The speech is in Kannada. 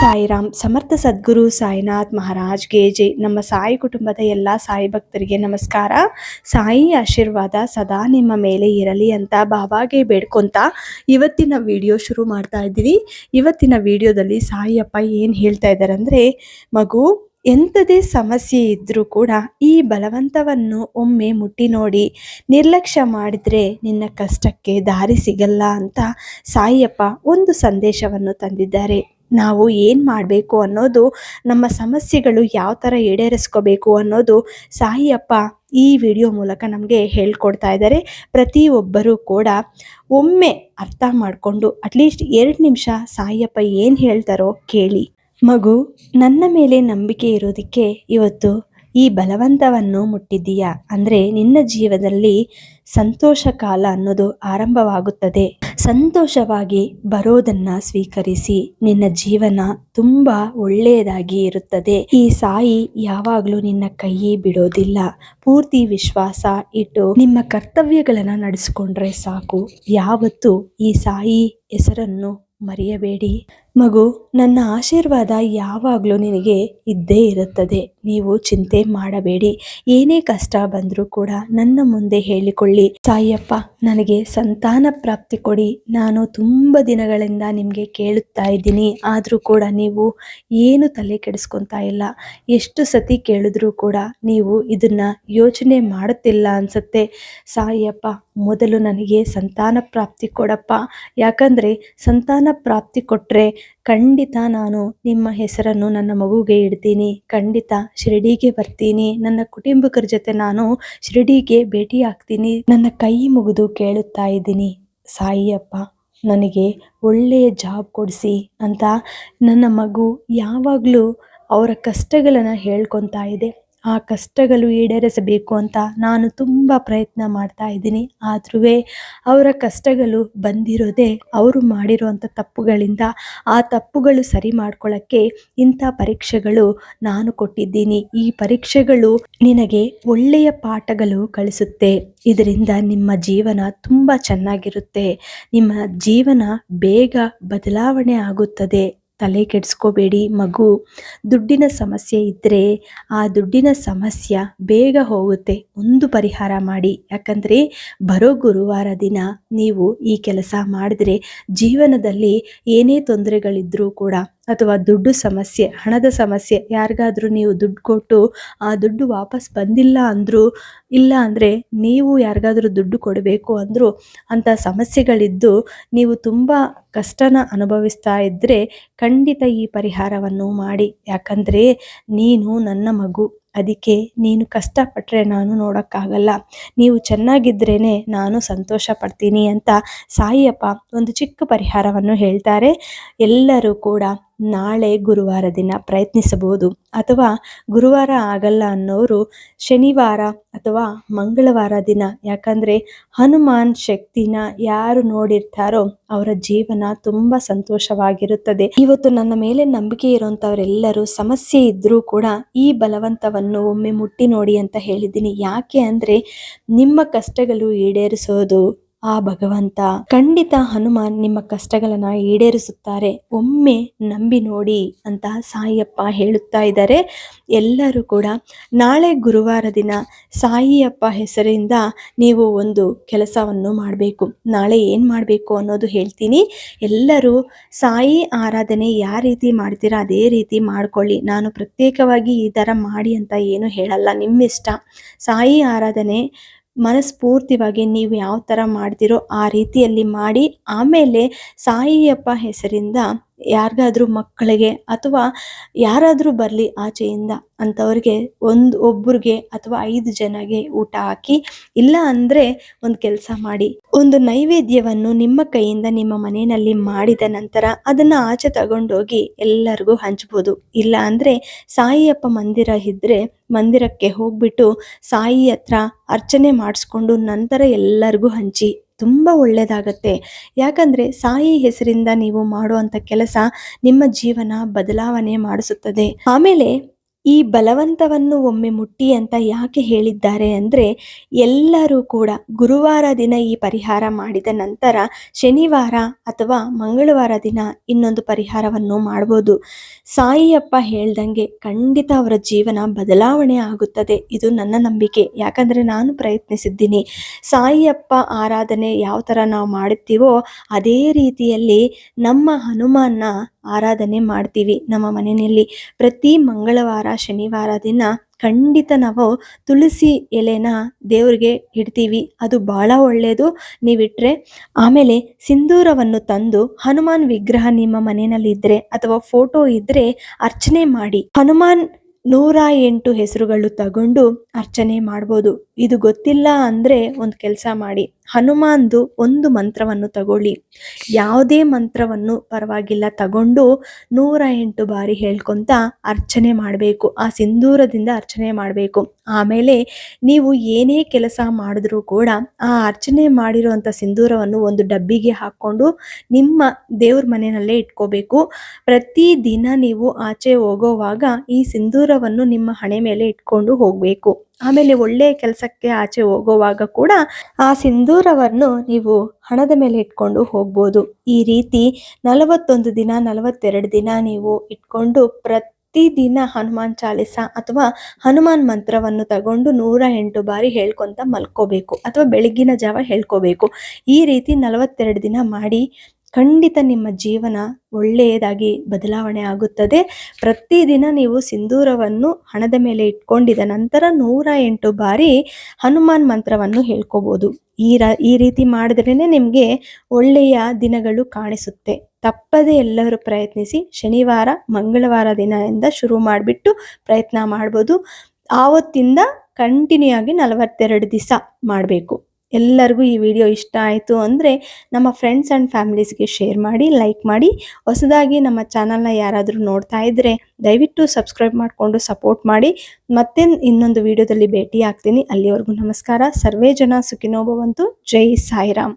ಸಾಯಿರಾಮ್, ಸಮರ್ಥ ಸದ್ಗುರು ಸಾಯಿನಾಥ್ ಮಹಾರಾಜ್ ಜೈ. ನಮ್ಮ ಸಾಯಿ ಕುಟುಂಬದ ಎಲ್ಲ ಸಾಯಿ ಭಕ್ತರಿಗೆ ನಮಸ್ಕಾರ. ಸಾಯಿ ಆಶೀರ್ವಾದ ಸದಾ ನಿಮ್ಮ ಮೇಲೆ ಇರಲಿ ಅಂತ ಬಾಬಾಗೆ ಬೇಡ್ಕೊಂತ ಇವತ್ತಿನ ವಿಡಿಯೋ ಶುರು ಮಾಡ್ತಾ ಇದ್ದೀವಿ. ಇವತ್ತಿನ ವಿಡಿಯೋದಲ್ಲಿ ಸಾಯಿಯಪ್ಪ ಏನು ಹೇಳ್ತಾ ಇದ್ದಾರೆ ಅಂದರೆ, ಮಗು ಎಂಥದೇ ಸಮಸ್ಯೆ ಇದ್ದರೂ ಕೂಡ ಈ ಬಲವಂತವನ್ನು ಒಮ್ಮೆ ಮುಟ್ಟಿ ನೋಡಿ, ನಿರ್ಲಕ್ಷ್ಯ ಮಾಡಿದರೆ ನಿನ್ನ ಕಷ್ಟಕ್ಕೆ ದಾರಿ ಸಿಗಲ್ಲ ಅಂತ ಸಾಯಿಯಪ್ಪ ಒಂದು ಸಂದೇಶವನ್ನು ತಂದಿದ್ದಾರೆ. ನಾವು ಏನು ಮಾಡಬೇಕು ಅನ್ನೋದು, ನಮ್ಮ ಸಮಸ್ಯೆಗಳು ಯಾವ ಥರ ಈಡೇರಿಸ್ಕೋಬೇಕು ಅನ್ನೋದು ಸಾಯಿಯಪ್ಪ ಈ ವಿಡಿಯೋ ಮೂಲಕ ನಮಗೆ ಹೇಳ್ಕೊಡ್ತಾ ಇದ್ದಾರೆ. ಪ್ರತಿಯೊಬ್ಬರೂ ಕೂಡ ಒಮ್ಮೆ ಅರ್ಥ ಮಾಡಿಕೊಂಡು ಅಟ್ಲೀಸ್ಟ್ ಎರಡು ನಿಮಿಷ ಸಾಯಿಯಪ್ಪ ಏನು ಹೇಳ್ತಾರೋ ಕೇಳಿ. ಮಗು, ನನ್ನ ಮೇಲೆ ನಂಬಿಕೆ ಇರೋದಕ್ಕೆ ಇವತ್ತು ಈ ಬಲವಂತವನ್ನು ಮುಟ್ಟಿದ್ದೀಯಾ? ಅಂದರೆ ನಿನ್ನ ಜೀವನದಲ್ಲಿ ಸಂತೋಷ ಕಾಲ ಅನ್ನೋದು ಆರಂಭವಾಗುತ್ತದೆ. ಸಂತೋಷವಾಗಿ ಬರೋದನ್ನ ಸ್ವೀಕರಿಸಿ. ನಿನ್ನ ಜೀವನ ತುಂಬಾ ಒಳ್ಳೆಯದಾಗಿ ಇರುತ್ತದೆ. ಈ ಸಾಯಿ ಯಾವಾಗಲೂ ನಿನ್ನ ಕೈ ಬಿಡೋದಿಲ್ಲ. ಪೂರ್ತಿ ವಿಶ್ವಾಸ ಇಟ್ಟು ನಿಮ್ಮ ಕರ್ತವ್ಯಗಳನ್ನ ನಡೆಸಿಕೊಂಡ್ರೆ ಸಾಕು. ಯಾವತ್ತು ಈ ಸಾಯಿ ಹೆಸರನ್ನು ಮರೆಯಬೇಡಿ. ಮಗು, ನನ್ನ ಆಶೀರ್ವಾದ ಯಾವಾಗಲೂ ನಿನಗೆ ಇದ್ದೇ ಇರುತ್ತದೆ. ನೀವು ಚಿಂತೆ ಮಾಡಬೇಡಿ. ಏನೇ ಕಷ್ಟ ಬಂದರೂ ಕೂಡ ನನ್ನ ಮುಂದೆ ಹೇಳಿಕೊಳ್ಳಿ. ಸಾಯಪ್ಪ ನನಗೆ ಸಂತಾನ ಪ್ರಾಪ್ತಿ ಕೊಡಿ. ನಾನು ತುಂಬ ದಿನಗಳಿಂದ ನಿಮಗೆ ಕೇಳುತ್ತಾ ಇದ್ದೀನಿ. ಆದರೂ ಕೂಡ ನೀವು ಏನು ತಲೆ ಕೆಡಿಸ್ಕೊತಾ ಇಲ್ಲ. ಎಷ್ಟು ಸತಿ ಕೇಳಿದ್ರೂ ಕೂಡ ನೀವು ಇದನ್ನು ಯೋಚನೆ ಮಾಡುತ್ತಿಲ್ಲ ಅನ್ಸುತ್ತೆ. ಸಾಯಪ್ಪ ಮೊದಲು ನನಗೆ ಸಂತಾನ ಪ್ರಾಪ್ತಿ ಕೊಡಪ್ಪ. ಯಾಕಂದರೆ ಸಂತಾನ ಪ್ರಾಪ್ತಿ ಕೊಟ್ಟರೆ ಖಂಡಿತ ನಾನು ನಿಮ್ಮ ಹೆಸರನ್ನು ನನ್ನ ಮಗುಗೆ ಇಡ್ತೀನಿ. ಖಂಡಿತ ಶಿರಡಿಗೆ ಬರ್ತೀನಿ. ನನ್ನ ಕುಟುಂಬಕರ ಜೊತೆ ನಾನು ಶಿರಡಿಗೆ ಭೇಟಿ ಆಗ್ತೀನಿ ನನ್ನ ಕೈ ಮುಗಿದು ಕೇಳುತ್ತಾ ಇದ್ದೀನಿ. ಸಾಯಿಯಪ್ಪ, ನನಗೆ ಒಳ್ಳೆಯ ಜಾಬ್ ಕೊಡಿಸಿ ಅಂತ ನನ್ನ ಮಗು ಯಾವಾಗಲೂ ಅವರ ಕಷ್ಟಗಳನ್ನು ಹೇಳ್ಕೊತಾ ಇದೆ. ಆ ಕಷ್ಟಗಳು ಈಡೇರಿಸಬೇಕು ಅಂತ ನಾನು ತುಂಬ ಪ್ರಯತ್ನ ಮಾಡ್ತಾ ಇದ್ದೀನಿ. ಆದ್ರೂ ಅವರ ಕಷ್ಟಗಳು ಬಂದಿರೋದೇ ಅವರು ಮಾಡಿರುವಂಥ ತಪ್ಪುಗಳಿಂದ. ಆ ತಪ್ಪುಗಳು ಸರಿ ಮಾಡ್ಕೊಳ್ಳೋಕ್ಕೆ ಇಂಥ ಪರೀಕ್ಷೆಗಳು ನಾನು ಕೊಟ್ಟಿದ್ದೀನಿ. ಈ ಪರೀಕ್ಷೆಗಳು ನಿನಗೆ ಒಳ್ಳೆಯ ಪಾಠಗಳು ಕಳಿಸುತ್ತೆ. ಇದರಿಂದ ನಿಮ್ಮ ಜೀವನ ತುಂಬ ಚೆನ್ನಾಗಿರುತ್ತೆ. ನಿಮ್ಮ ಜೀವನ ಬೇಗ ಬದಲಾವಣೆ ಆಗುತ್ತದೆ. ತಲೆ ಕೆಡಿಸ್ಕೋಬೇಡಿ. ಮಗು, ದುಡ್ಡಿನ ಸಮಸ್ಯೆ ಇದ್ದರೆ ಆ ದುಡ್ಡಿನ ಸಮಸ್ಯೆ ಬೇಗ ಹೋಗುತ್ತೆ. ಒಂದು ಪರಿಹಾರ ಮಾಡಿ. ಯಾಕಂದರೆ ಬರೋ ಗುರುವಾರ ದಿನ ನೀವು ಈ ಕೆಲಸ ಮಾಡಿದ್ರೆ ಜೀವನದಲ್ಲಿ ಏನೇ ತೊಂದರೆಗಳಿದ್ರೂ ಕೂಡ ಅಥವಾ ದುಡ್ಡು ಸಮಸ್ಯೆ, ಹಣದ ಸಮಸ್ಯೆ, ಯಾರಿಗಾದರೂ ನೀವು ದುಡ್ಡು ಕೊಟ್ಟು ಆ ದುಡ್ಡು ವಾಪಸ್ ಬಂದಿಲ್ಲ ಅಂದರೂ, ಇಲ್ಲ ಅಂದರೆ ನೀವು ಯಾರಿಗಾದರೂ ದುಡ್ಡು ಕೊಡಬೇಕು ಅಂದರೂ ಅಂಥ ಸಮಸ್ಯೆಗಳಿದ್ದು ನೀವು ತುಂಬ ಕಷ್ಟನ ಅನುಭವಿಸ್ತಾ ಇದ್ದರೆ ಖಂಡಿತ ಈ ಪರಿಹಾರವನ್ನು ಮಾಡಿ. ಯಾಕಂದರೆ ನೀನು ನನ್ನ ಮಗು, ಅದಕ್ಕೆ ನೀನು ಕಷ್ಟಪಟ್ಟರೆ ನಾನು ನೋಡೋಕ್ಕಾಗಲ್ಲ. ನೀವು ಚೆನ್ನಾಗಿದ್ರೇ ನಾನು ಸಂತೋಷ ಪಡ್ತೀನಿ ಅಂತ ಸಾಯಿಯಪ್ಪ ಒಂದು ಚಿಕ್ಕ ಪರಿಹಾರವನ್ನು ಹೇಳ್ತಾರೆ. ಎಲ್ಲರೂ ಕೂಡ ನಾಳೆ ಗುರುವಾರ ದಿನ ಪ್ರಯತ್ನಿಸಬಹುದು. ಅಥವಾ ಗುರುವಾರ ಆಗಲ್ಲ ಅನ್ನೋರು ಶನಿವಾರ ಅಥವಾ ಮಂಗಳವಾರ ದಿನ. ಯಾಕಂದರೆ ಹನುಮಾನ್ ಶಕ್ತಿನ ಯಾರು ನೋಡಿರ್ತಾರೋ ಅವರ ಜೀವನ ತುಂಬ ಸಂತೋಷವಾಗಿರುತ್ತದೆ. ಇವತ್ತು ನನ್ನ ಮೇಲೆ ನಂಬಿಕೆ ಇರುವಂಥವರೆಲ್ಲರೂ ಸಮಸ್ಯೆ ಇದ್ದರೂ ಕೂಡ ಈ ಬಲವಂತವನ್ನು ಒಮ್ಮೆ ಮುಟ್ಟಿ ನೋಡಿ ಅಂತ ಹೇಳಿದ್ದೀನಿ. ಯಾಕೆ ಅಂದರೆ ನಿಮ್ಮ ಕಷ್ಟಗಳು ಈಡೇರಿಸೋದು ಆ ಭಗವಂತ ಖಂಡಿತ ಹನುಮಾನ್ ನಿಮ್ಮ ಕಷ್ಟಗಳನ್ನ ಈಡೇರಿಸುತ್ತಾರೆ. ಒಮ್ಮೆ ನಂಬಿ ನೋಡಿ ಅಂತ ಸಾಯಿಯಪ್ಪ ಹೇಳುತ್ತಾ ಇದ್ದಾರೆ. ಎಲ್ಲರೂ ಕೂಡ ನಾಳೆ ಗುರುವಾರ ದಿನ ಸಾಯಿಯಪ್ಪ ಹೆಸರಿಂದ ನೀವು ಒಂದು ಕೆಲಸವನ್ನು ಮಾಡಬೇಕು. ನಾಳೆ ಏನು ಮಾಡಬೇಕು ಅನ್ನೋದು ಹೇಳ್ತೀನಿ. ಎಲ್ಲರೂ ಸಾಯಿ ಆರಾಧನೆ ಯಾವ ರೀತಿ ಮಾಡ್ತೀರಾ ಅದೇ ರೀತಿ ಮಾಡ್ಕೊಳ್ಳಿ. ನಾನು ಪ್ರತ್ಯೇಕವಾಗಿ ಈ ಥರ ಮಾಡಿ ಅಂತ ಏನು ಹೇಳಲ್ಲ. ನಿಮ್ಮಿಷ್ಟ ಸಾಯಿ ಆರಾಧನೆ ಮನಸ್ಫೂರ್ತಿವಾಗಿ ನೀವು ಯಾವ ಥರ ಮಾಡ್ತೀರೋ ಆ ರೀತಿಯಲ್ಲಿ ಮಾಡಿ ಆಮೇಲೆ ಸಾಯಿಯಪ್ಪ ಹೆಸರಿಂದ ಯಾರಿಗಾದ್ರೂ ಮಕ್ಕಳಿಗೆ ಅಥವಾ ಯಾರಾದರೂ ಬರಲಿ ಆಚೆಯಿಂದ ಅಂಥವ್ರಿಗೆ ಒಂದು ಒಬ್ಬರಿಗೆ ಅಥವಾ ಐದು ಜನಗೆ ಊಟ ಹಾಕಿ, ಇಲ್ಲ ಅಂದರೆ ಒಂದು ಕೆಲಸ ಮಾಡಿ, ಒಂದು ನೈವೇದ್ಯವನ್ನು ನಿಮ್ಮ ಕೈಯಿಂದ ನಿಮ್ಮ ಮನೆಯಲ್ಲಿ ಮಾಡಿದ ನಂತರ ಅದನ್ನು ಆಚೆ ತಗೊಂಡೋಗಿ ಎಲ್ಲರಿಗೂ ಹಂಚ್ಬೋದು. ಇಲ್ಲ ಅಂದರೆ ಸಾಯಿಯಪ್ಪ ಮಂದಿರ ಇದ್ದರೆ ಮಂದಿರಕ್ಕೆ ಹೋಗ್ಬಿಟ್ಟು ಸಾಯಿ ಹತ್ರ ಅರ್ಚನೆ ಮಾಡಿಸ್ಕೊಂಡು ನಂತರ ಎಲ್ಲರಿಗೂ ಹಂಚಿ ತುಂಬ ಒಳ್ಳೆಯದಾಗತ್ತೆ ಯಾಕಂದರೆ ಸಾಯಿ ಹೆಸರಿಂದ ನೀವು ಮಾಡುವಂಥ ಕೆಲಸ ನಿಮ್ಮ ಜೀವನ ಬದಲಾವಣೆ ಮಾಡಿಸುತ್ತದೆ. ಆಮೇಲೆ ಈ ಬಲವಂತವನ್ನು ಒಮ್ಮೆ ಮುಟ್ಟಿ ಅಂತ ಯಾಕೆ ಹೇಳಿದ್ದಾರೆ ಅಂದರೆ ಎಲ್ಲರೂ ಕೂಡ ಗುರುವಾರ ದಿನ ಈ ಪರಿಹಾರ ಮಾಡಿದ ನಂತರ ಶನಿವಾರ ಅಥವಾ ಮಂಗಳವಾರ ದಿನ ಇನ್ನೊಂದು ಪರಿಹಾರವನ್ನು ಮಾಡ್ಬೋದು. ಸಾಯಿಯಪ್ಪ ಹೇಳ್ದಂಗೆ ಖಂಡಿತ ಅವರ ಜೀವನ ಬದಲಾವಣೆ ಆಗುತ್ತದೆ. ಇದು ನನ್ನ ನಂಬಿಕೆ. ಯಾಕಂದರೆ ನಾನು ಪ್ರಯತ್ನಿಸಿದ್ದೀನಿ. ಸಾಯಿಯಪ್ಪ ಆರಾಧನೆ ಯಾವ ಥರ ನಾವು ಮಾಡುತ್ತೀವೋ ಅದೇ ರೀತಿಯಲ್ಲಿ ನಮ್ಮ ಹನುಮಾನ್ನ ಆರಾಧನೆ ಮಾಡ್ತೀವಿ. ನಮ್ಮ ಮನೆಯಲ್ಲಿ ಪ್ರತಿ ಮಂಗಳವಾರ ಶನಿವಾರ ದಿನ ಖಂಡಿತ ನಾವು ತುಳಸಿ ಎಲೆನ ದೇವ್ರಿಗೆ ಇಡ್ತೀವಿ. ಅದು ಭಾಳ ಒಳ್ಳೆಯದು ನೀವಿಟ್ರೆ ಆಮೇಲೆ ಸಿಂಧೂರವನ್ನು ತಂದು ಹನುಮಾನ್ ವಿಗ್ರಹ ನಿಮ್ಮ ಮನೆಯಲ್ಲಿ ಇದ್ದರೆ ಅಥವಾ ಫೋಟೋ ಇದ್ದರೆ ಅರ್ಚನೆ ಮಾಡಿ. ಹನುಮಾನ್ ನೂರ ಎಂಟು ಹೆಸರುಗಳು ತಗೊಂಡು ಅರ್ಚನೆ ಮಾಡ್ಬೋದು. ಇದು ಗೊತ್ತಿಲ್ಲ ಅಂದರೆ ಒಂದು ಕೆಲಸ ಮಾಡಿ. ಹನುಮಾನ್ದು ಒಂದು ಮಂತ್ರವನ್ನು ತಗೊಳ್ಳಿ. ಯಾವುದೇ ಮಂತ್ರವನ್ನು ಪರವಾಗಿಲ್ಲ, ತಗೊಂಡು ನೂರ ಎಂಟು ಬಾರಿ ಹೇಳ್ಕೊತ ಅರ್ಚನೆ ಮಾಡಬೇಕು. ಆ ಸಿಂಧೂರದಿಂದ ಅರ್ಚನೆ ಮಾಡಬೇಕು. ಆಮೇಲೆ ನೀವು ಏನೇ ಕೆಲಸ ಮಾಡಿದ್ರೂ ಕೂಡ ಆ ಅರ್ಚನೆ ಮಾಡಿರುವಂಥ ಸಿಂಧೂರವನ್ನು ಒಂದು ಡಬ್ಬಿಗೆ ಹಾಕ್ಕೊಂಡು ನಿಮ್ಮ ದೇವ್ರ ಮನೆಯಲ್ಲೇ ಇಟ್ಕೋಬೇಕು. ಪ್ರತಿ ದಿನ ನೀವು ಆಚೆ ಹೋಗೋವಾಗ ಈ ಸಿಂಧೂರವನ್ನು ನಿಮ್ಮ ಹಣೆ ಮೇಲೆ ಇಟ್ಕೊಂಡು ಹೋಗಬೇಕು. ಆಮೇಲೆ ಒಳ್ಳೆಯ ಕೆಲಸಕ್ಕೆ ಆಚೆ ಹೋಗುವಾಗ ಕೂಡ ಆ ಸಿಂಧೂರವನ್ನು ನೀವು ಹಣದ ಮೇಲೆ ಇಟ್ಕೊಂಡು ಹೋಗ್ಬೋದು. ಈ ರೀತಿ ನಲವತ್ತೊಂದು ದಿನ, ನಲವತ್ತೆರಡು ದಿನ ನೀವು ಇಟ್ಕೊಂಡು ಪ್ರತಿದಿನ ಹನುಮಾನ್ ಚಾಲಿಸ ಅಥವಾ ಹನುಮಾನ್ ಮಂತ್ರವನ್ನು ತಗೊಂಡು ನೂರ ಎಂಟು ಬಾರಿ ಹೇಳ್ಕೊಂತ ಮಲ್ಕೋಬೇಕು ಅಥವಾ ಬೆಳಗ್ಗಿನ ಜಾವ ಹೇಳ್ಕೋಬೇಕು. ಈ ರೀತಿ ನಲವತ್ತೆರಡು ದಿನ ಮಾಡಿ ಖಂಡಿತ ನಿಮ್ಮ ಜೀವನ ಒಳ್ಳೆಯದಾಗಿ ಬದಲಾವಣೆ ಆಗುತ್ತದೆ. ಪ್ರತಿದಿನ ನೀವು ಸಿಂಧೂರವನ್ನು ಹಣದ ಮೇಲೆ ಇಟ್ಕೊಂಡಿದ ನಂತರ ನೂರ ಎಂಟು ಬಾರಿ ಹನುಮಾನ್ ಮಂತ್ರವನ್ನು ಹೇಳ್ಕೋಬೋದು. ಈ ರ, ಈ ರೀತಿ ಮಾಡಿದ್ರೇ ನಿಮಗೆ ಒಳ್ಳೆಯ ದಿನಗಳು ಕಾಣಿಸುತ್ತೆ. ತಪ್ಪದೇ ಎಲ್ಲರೂ ಪ್ರಯತ್ನಿಸಿ ಶನಿವಾರ, ಮಂಗಳವಾರ ದಿನದಿಂದ ಶುರು ಮಾಡಿಬಿಟ್ಟು ಪ್ರಯತ್ನ ಮಾಡ್ಬೋದು. ಆವತ್ತಿಂದ ಕಂಟಿನ್ಯೂ ಆಗಿ ನಲವತ್ತೆರಡು ದಿವಸ ಮಾಡಬೇಕು. ಎಲ್ಲರಿಗೂ ಈ ವಿಡಿಯೋ ಇಷ್ಟ ಆಯಿತು ಅಂದರೆ ನಮ್ಮ ಫ್ರೆಂಡ್ಸ್ ಆ್ಯಂಡ್ ಫ್ಯಾಮಿಲೀಸ್ಗೆ ಶೇರ್ ಮಾಡಿ ಲೈಕ್ ಮಾಡಿ. ಹೊಸದಾಗಿ ನಮ್ಮ ಚಾನಲ್ನ ಯಾರಾದರೂ ನೋಡ್ತಾ ಇದ್ದರೆ ದಯವಿಟ್ಟು ಸಬ್ಸ್ಕ್ರೈಬ್ ಮಾಡಿಕೊಂಡು ಸಪೋರ್ಟ್ ಮಾಡಿ. ಮತ್ತೆ ಇನ್ನೊಂದು ವಿಡಿಯೋದಲ್ಲಿ ಭೇಟಿ ಆಗ್ತೀನಿ ಅಲ್ಲಿವರೆಗೂ ನಮಸ್ಕಾರ. ಸರ್ವೇ ಜನ ಸುಖಿನೋಭವಂತು. ಜೈ ಸಾಯಿರಾಮ್.